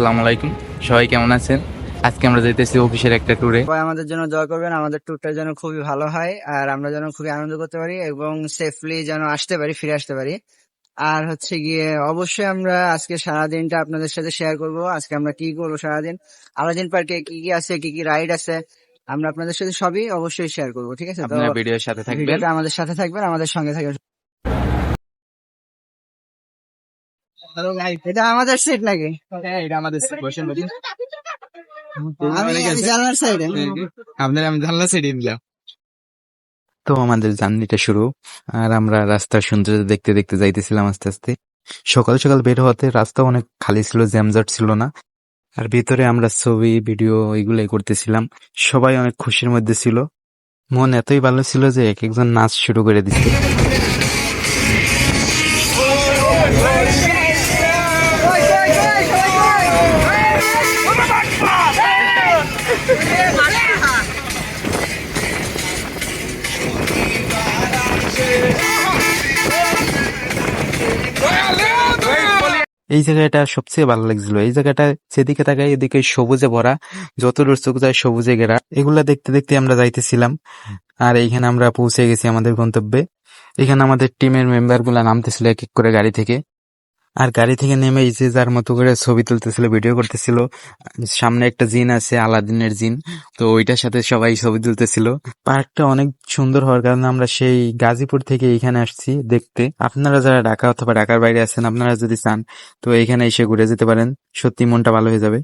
আসসালামু আলাইকুম। সবাই কেমন আছেন? আজকে আমরা যাইতেছি অফিসের একটা ট্যুরে সবাই আমাদের জন্য দোয়া করবেন আমাদের ট্যুরটা যেন খুবই ভালো হয় আর আমরা যেন খুবই আনন্দ করতে পারি এবং সেফলি যেন আসতে পারি ফিরে আসতে পারি। আর হচ্ছে গিয়ে অবশ্যই আমরা আজকে সারাদিনটা আপনাদের সাথে শেয়ার করব। আজকে আমরা কি করব সারাদিন? আলাদিন পার্কে কি কি আছে কি কি রাইড আছে? আমরা আপনাদের সাথে সবই অবশ্যই শেয়ার করব ঠিক আছে? তো ভিডিওর সাথে থাকবেন। ভিডিওটা আমাদের সাথে থাকবেন আমাদের সঙ্গে থাকবেন। এটা আমাদের সেট নাকি? এটা আমাদের বসেন আমি জানার সাইডে আপনার আমি জানলা সাইডে দিলাম তো আমাদের জার্নিটা শুরু। আর আমরা রাস্তার সৌন্দর্য দেখতে দেখতে যাইতেছিলাম আস্তে আস্তে। সকাল সকাল বের হতে রাস্তা অনেক খালি ছিল জ্যামজট ছিল না। আর ভিতরে আমরা ছবি ভিডিও এগুলাই করতেছিলাম। সবাই অনেক খুশির মধ্যে ছিল। মন এতই ভালো ছিল যে এক একজন নাচ শুরু করে দিচ্ছে। এই জায়গাটা সবচেয়ে ভালো লাগছিল। এই জায়গাটা সেদিকে তাকাই এদিকে সবুজে ভরা যত দূর চোখ যায় সবুজে ঘেরা। এগুলা দেখতে দেখতে আমরা যাইতেছিলাম। আর এইখানে আমরা পৌঁছে গেছি আমাদের গন্তব্যে। এখানে আমাদের টিমের মেম্বারগুলা নামতেছিল এক এক করে গাড়ি থেকে। আর গাড়ি থেকে নেমে ইসে যার মতো করে ছবি তুলতেছিল ভিডিও করতেছিল। সামনে একটা জিন আছে, আলাদিনের জিন। তো ওইটার সাথে সবাই ছবি তুলতেছিল। পার্কটা অনেক সুন্দর হওয়ার কারণে আমরা সেই গাজীপুর থেকে এখানে আসছি দেখতে। আপনারা যারা ঢাকা অথবা ঢাকার বাইরে আছেন, আপনারা যদি চান, তো এখানে এসে ঘুরে যেতে পারেন। সত্যি মনটা ভালো হয়ে যাবে।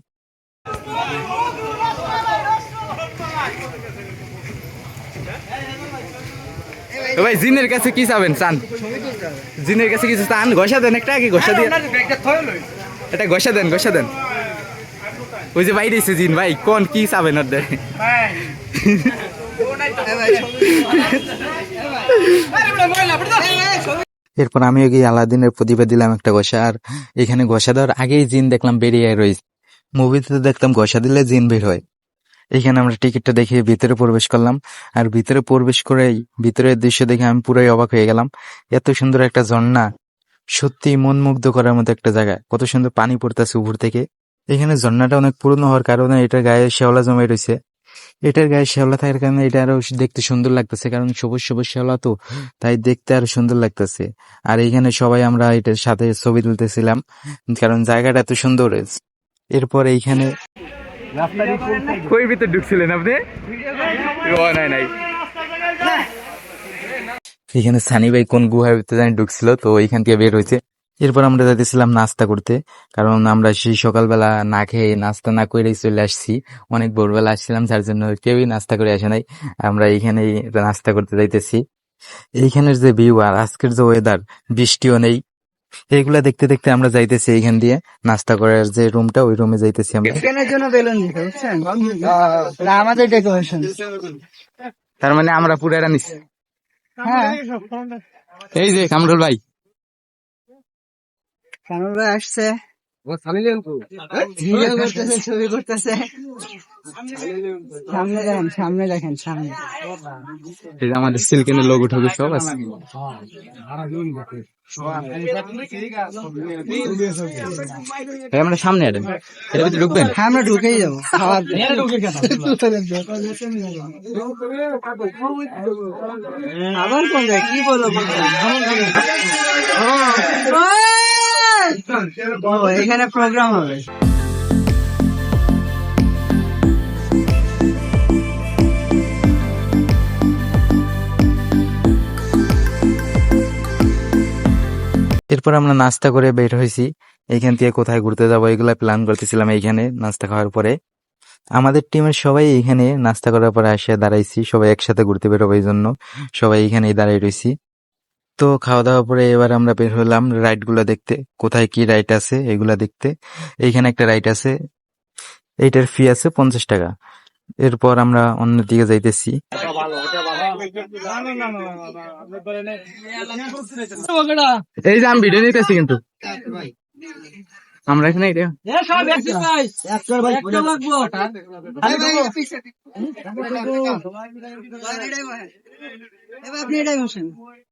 ভাই জিনের কাছে কি চাবেন? চান। জিনের কাছে কিছু চান? ঘষা দেন একটা আগে ঘষা দিয়ে এটা ঘষা দেন ঘষা দেন। ওই যে বাইরে এসে জিন ভাই কোন কি চাবেন ওর এরপর আমি গিয়ে আলাদিনের প্রতিভা দিলাম একটা ঘষা আর এখানে ঘষা দেওয়ার আগেই জিন দেখলাম বেরিয়ে রয়েছে মুভিতে দেখতাম ঘষা দিলে জিন বের হয়। এখানে আমরা টিকিটটা দেখে ভিতরে প্রবেশ করলাম। আর ভিতরে প্রবেশ করেই ভিতরের দৃশ্য দেখে আমি পুরাই অবাক হয়ে গেলাম। এত সুন্দর একটা ঝর্ণা। সত্যি মন মুগ্ধ করার মতো একটা জায়গা। কত সুন্দর পানি পড়তেছে উপর থেকে। এখানে ঝর্ণাটা অনেক পুরনো হওয়ার কারণে এটার গায়ে শেওলা জমে রয়েছে। এটার গায়ে শেওলা থাকার কারণে এটা আরও দেখতে সুন্দর লাগতেছে। কারণ সবুজ সবুজ শেওলা তো, তাই দেখতে আরও সুন্দর লাগতেছে। আর এখানে সবাই আমরা এটার সাথে ছবি তুলতেছিলাম। কারণ জায়গাটা এত সুন্দর। এরপর এইখানে কই ভিতর ঢুকছিলেন আপনি? নাই নাই। এখানে সানি ভাই কোন গুহার ভিতরে জানি ঢুকছিল, তো এইখান থেকে বের হয়েছে। এরপর আমরা যাইতেছিলাম নাস্তা করতে, কারণ আমরা সেই সকালবেলা না খেয়ে নাস্তা না করে চলে আসছি। অনেক ভোরবেলা আসছিলাম, যার জন্য কেউই নাস্তা করে আসে নাই। আমরা এইখানেই নাস্তা করতে যাইতেছি। এইখানের যে ভিউ আর আজকের যে ওয়েদার বৃষ্টিও নেই। এইগুলা দেখতে দেখতে আমরা যাইতেছি এইখান দিয়ে। নাস্তা করার যে রুমটা ওই রুমে যাইতেছি আমরা। চিকেনের জন্য বেলুন দিতে বুঝছেন? আমাদের ডেকোরেশন তার মানে আমরা পুরো নিছি। হ্যাঁ। এই যে কামরুল ভাই। কামরুল ভাই আসছে। ছবি করতেছে। সামনে দেখেন সামনে দেখেন সামনে। এই যে আমাদের সিল্কেনের লোগো ঠোগো সব আছে। আমরা সামনে আছেন এর ভিতরে ঢুকবেন? হ্যাঁ আমরা ঢুকেই যাব। খাওয়ার আবার কোন জায়গায়? কি বলো ও এখানে প্রোগ্রাম হবে। এরপর আমরা নাস্তা করে বের হয়েছি। এইখান থেকে কোথায় ঘুরতে যাব এগুলা প্ল্যান করতেছিলাম এইখানে নাস্তা খাওয়ার পরে। আমাদের টিমের সবাই এইখানে নাস্তা করার পরে আসে, দাঁড়াইছি। সবাই একসাথে ঘুরতে বেরোবো এই জন্য সবাই এইখানেই দাঁড়াই রয়েছি। তো খাওয়া দাওয়ার পরে এবার আমরা বের হলাম রাইডগুলা দেখতে কোথায় কি রাইড আছে এগুলা দেখতে এইখানে একটা রাইড আছে এইটার ফি আছে পঞ্চাশ টাকা এরপর আমরা অন্যদিকে যাইতেছি এই যে আমি ভিডিও নিতেছি কিন্তু আমরা এখানে এটা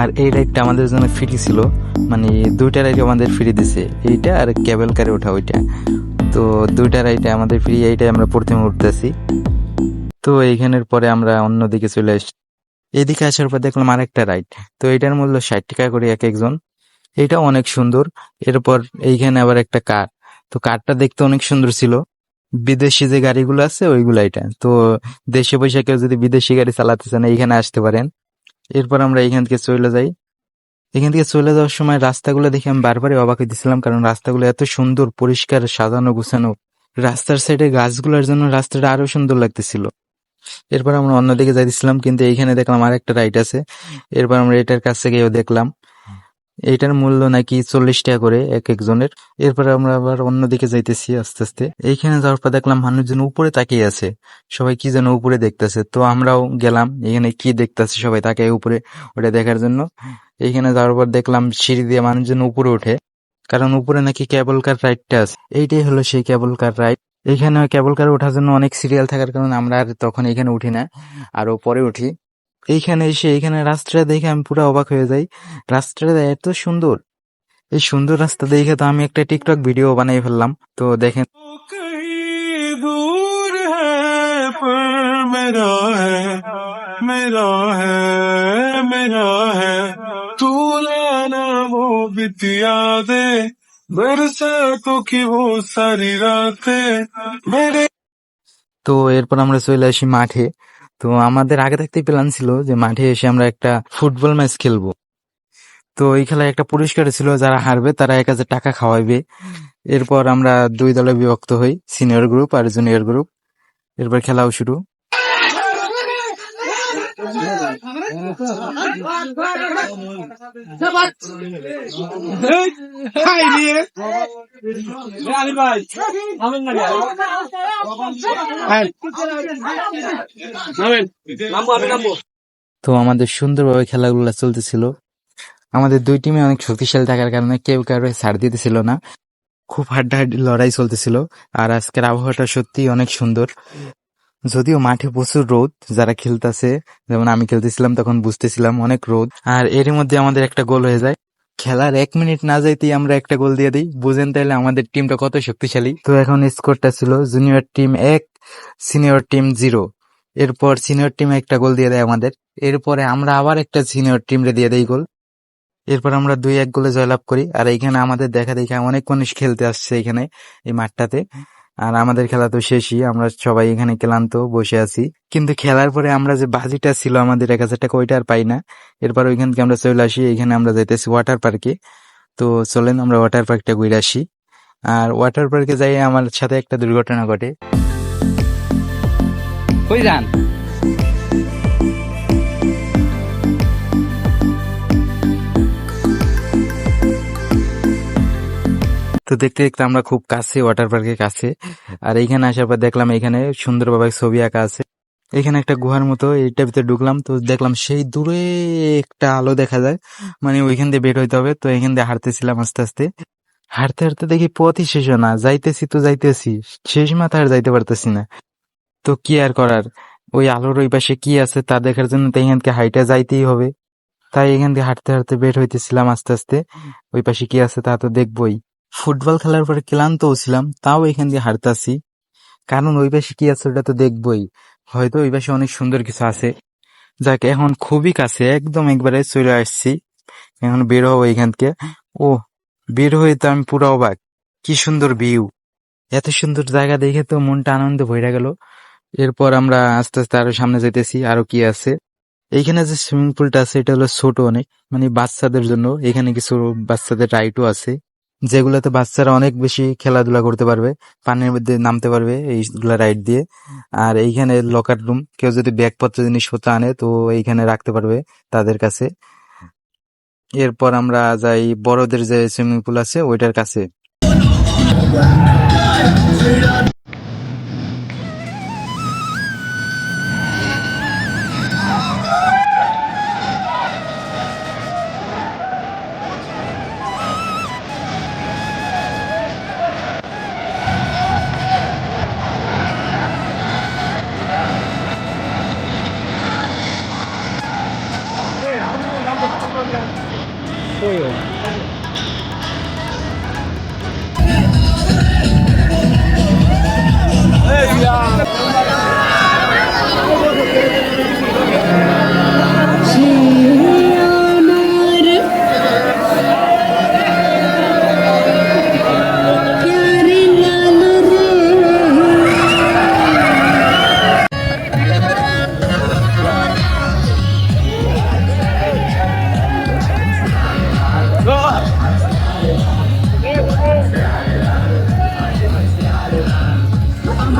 আর এই রাইডটা আমাদের জন্য ফ্রি ছিল। মানে দুইটা রাইড আমাদের ফ্রি দিছে। এইটা আর কেবল কারে ওঠা ওইটা। তো দুইটা রাইডে আমাদের ফ্রি এইটাই আমরা প্রথমে উঠতেছি। তো এইখানের পরে আমরা অন্যদিকে চলে আসি এদিকে আসার পর দেখলাম আরেকটা রাইড তো এটার মূল্য ষাট টাকা করে এক একজন। এটা অনেক সুন্দর। এরপর এইখানে আবার একটা কার তো কারটা দেখতে অনেক সুন্দর ছিল। বিদেশি যে গাড়িগুলো আছে, ওইগুলো এটা। তো দেশে কেউ যদি বিদেশি গাড়ি চালাতে চান এইখানে আসতে পারেন। এরপর আমরা এখান থেকে চলে যাই। এখান থেকে চলে যাওয়ার সময় রাস্তাগুলো দেখে আমি বারবারই অবাক হয়েছিলাম কারণ রাস্তাগুলো এত সুন্দর, পরিষ্কার, সাজানো, গুছানো। রাস্তার সাইডে গাছগুলোর জন্য রাস্তাটা আরও সুন্দর লাগতেছিল। এরপর আমরা অন্যদিকে যাইতেছিলাম, কিন্তু এইখানে দেখলাম আর একটা রাইড আছে। এরপর আমরা এটার কাছ থেকেও দেখলাম এইটার মূল্য নাকি চল্লিশ টাকা করে এক একজনের। এরপরে আমরা আবার অন্যদিকে যাইতেছি আস্তে আস্তে। এইখানে যাওয়ার পর দেখলাম মানুষজন উপরে তাকিয়ে আছে। সবাই কি যেন উপরে দেখতেছে। তো আমরাও গেলাম। এখানে কি দেখতেছে সবাই তাকে উপরে, ওটা দেখার জন্য। এইখানে যাওয়ার পর দেখলাম সিঁড়ি দিয়ে মানুষজন উপরে ওঠে। কারণ উপরে নাকি কেবল কার রাইডটা আছে। এইটাই হলো সেই কেবল কার রাইড এখানে কেবল কার ওঠার জন্য অনেক সিরিয়াল থাকার কারণে আমরা আর তখন এখানে উঠি না। আরও পরে উঠি। এইখানে এসে, এইখানে রাস্তাটা দেখে আমি পুরো অবাক হয়ে যাই। রাস্তাটা এত সুন্দর। এই সুন্দর রাস্তা দেখে তো আমি একটা টিকটক ভিডিও বানিয়ে ফেললাম। তো দেখেন। তো এরপর আমরা চলে আসি মাঠে। তো আমাদের আগে থাকতেই প্ল্যান ছিল যে মাঠে এসে আমরা একটা ফুটবল ম্যাচ খেলব। তো এই খেলায় একটা পুরস্কার ছিল, যারা হারবে তারা এক হাজার টাকা খাওয়াইবে। এরপর আমরা দুই দলে বিভক্ত হই সিনিয়র গ্রুপ আর জুনিয়র গ্রুপ এরপর খেলাও শুরু। তো আমাদের সুন্দরভাবে খেলাগুলো চলতেছিল। আমাদের দুই টিমে অনেক শক্তিশালী থাকার কারণে কেউ কারও ছাড় দিতেছিল না। খুব হাড্ডাহাড্ডি লড়াই চলতেছিল। আর আজকের আবহাওয়াটা সত্যি অনেক সুন্দর। যদিও মাঠে প্রচুর রোদ, যারা খেলতেছে, যেমন আমি খেলতেছিলাম, তখন বুঝতেছিলাম অনেক রোদ। আর এর মধ্যে আমাদের একটা গোল হয়ে যায়। খেলার এক মিনিট না যাইতেই আমরা একটা গোল দিয়ে দিই। বুঝেন তাহলে আমাদের টিমটা কত শক্তিশালী। তো এখন স্কোরটা ছিল জুনিয়র টিম এক, সিনিয়র টিম জিরো। এরপর সিনিয়র টিম একটা গোল দিয়ে দেয় আমাদের। এরপরে আমরা আবার একটা সিনিয়র টিমরে দিয়ে দেই গোল। এরপর আমরা দুই এক গোলে জয়লাভ করি। আর এইখানে আমাদের দেখা দেখা অনেক মানুষ খেলতে আসছে এখানে এই মাঠটাতে। আর আমাদের খেলা তো শেষই, আমরা সবাই এখানে ক্লান্ত বসে আছি। কিন্তু খেলার পরে আমরা যে বাজিটা ছিল আমাদের এক হাজার টাকা, ওইটা আর পাই না। এরপর ওইখান থেকে আমরা চলে আসি, এখানে আমরা যাইতেছি ওয়াটার পার্কে তো চলেন আমরা ওয়াটার পার্কটা ঘুরে আসি। আর ওয়াটার পার্কে যাই, আমার সাথে একটা দুর্ঘটনা ঘটে। কই যান? তো দেখতে দেখতে আমরা খুব কাছে ওয়াটার পার্কের কাছে। আর এইখানে আসার পর দেখলাম এখানে সুন্দরভাবে ছবি আঁকা আছে। এখানে একটা গুহার মতো, এইটার ভিতরে ঢুকলাম, তো দেখলাম সেই দূরে একটা আলো দেখা যায়। মানে ওইখান দিয়ে বের হইতে হবে, তো এখান দিয়ে হাঁটতেছিলাম আস্তে আস্তে। হাঁটতে হাঁটতে দেখি পথই শেষ না, যাইতেছি তো যাইতেছি, শেষ মাথা আর যাইতে পারতেছি না। তো কি আর করার? ওই আলোর ওই পাশে কি আছে তা দেখার জন্য তো এখান থেকে হাইটা যাইতেই হবে। তাই এখান থেকে হাঁটতে হাঁটতে বের হইতেছিলাম আস্তে আস্তে। ওই পাশে কি আছে তা তো দেখবই। ফুটবল খেলার পরে ক্লান্তও ছিলাম, তাও এখান দিয়ে হাঁটতাছি কারণ ওই পাশে কি আছে ওটা তো দেখবই। হয়তো ওই পাশে অনেক সুন্দর কিছু আছে। যাক, এখন খুবই কাছে, একদম একবারে চলে আসছি। এখন বের হব এখান থেকে। ও, বের হয়ে তো আমি পুরো অবাক। কি সুন্দর ভিউ। এত সুন্দর জায়গা দেখে তো মনটা আনন্দে ভরে গেল। এরপর আমরা আস্তে আস্তে আরও সামনে যেতেছি, আরও কি আছে। এইখানে যে সুইমিং পুলটা আছে, এটা হলো ছোট অনেক মানে বাচ্চাদের জন্য। এখানে কিছু বাচ্চাদের রাইডও আছে। যেগুলোতে বাচ্চারা অনেক বেশি খেলাধুলা করতে পারবে, পানির মধ্যে নামতে পারবে এইগুলা রাইড দিয়ে। আর এইখানে লকার রুম কেউ যদি ব্যাগপত্র জিনিসপত্র আনে, তো এইখানে রাখতে পারবে তাদের কাছে। এরপর আমরা যাই বড়দের যে সুইমিং পুল আছে, ওইটার কাছে।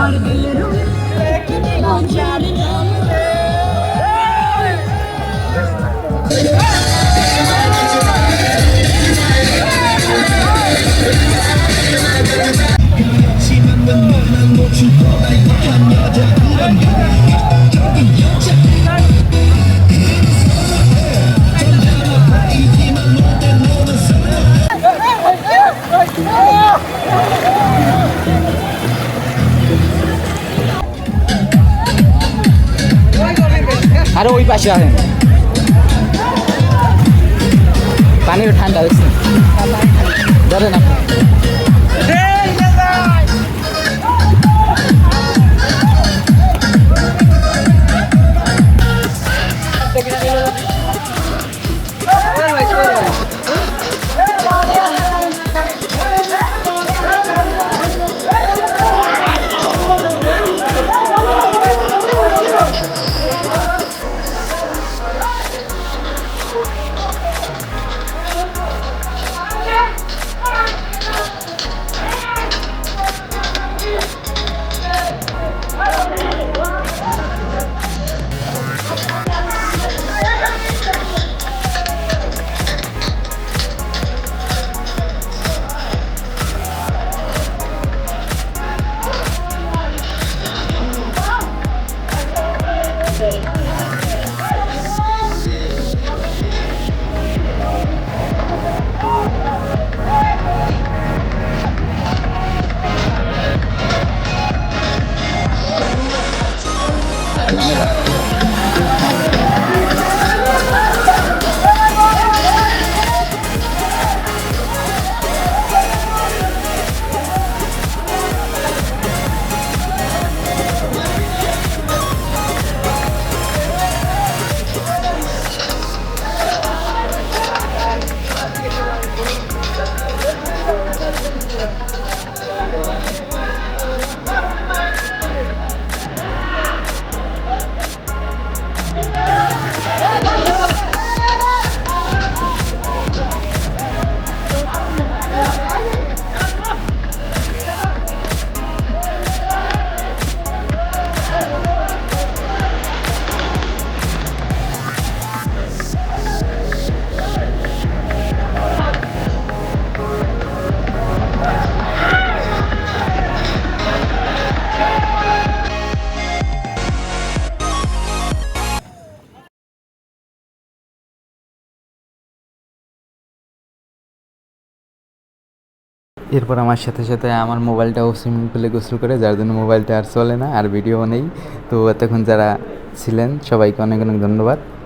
She's not the one I'm looking for. I'm not the one I'm looking for. পাশে আসেন। পানির ঠান্ডা দেখছেন ধরেন আপনি। Yeah. এরপর আমার সাথে সাথে আমার মোবাইলটাও সুইমিং পুলে গোসল করে, যার জন্য মোবাইলটা আর চলে না আর ভিডিও নেই। তো এতক্ষণ যারা ছিলেন, সবাইকে অনেক অনেক ধন্যবাদ।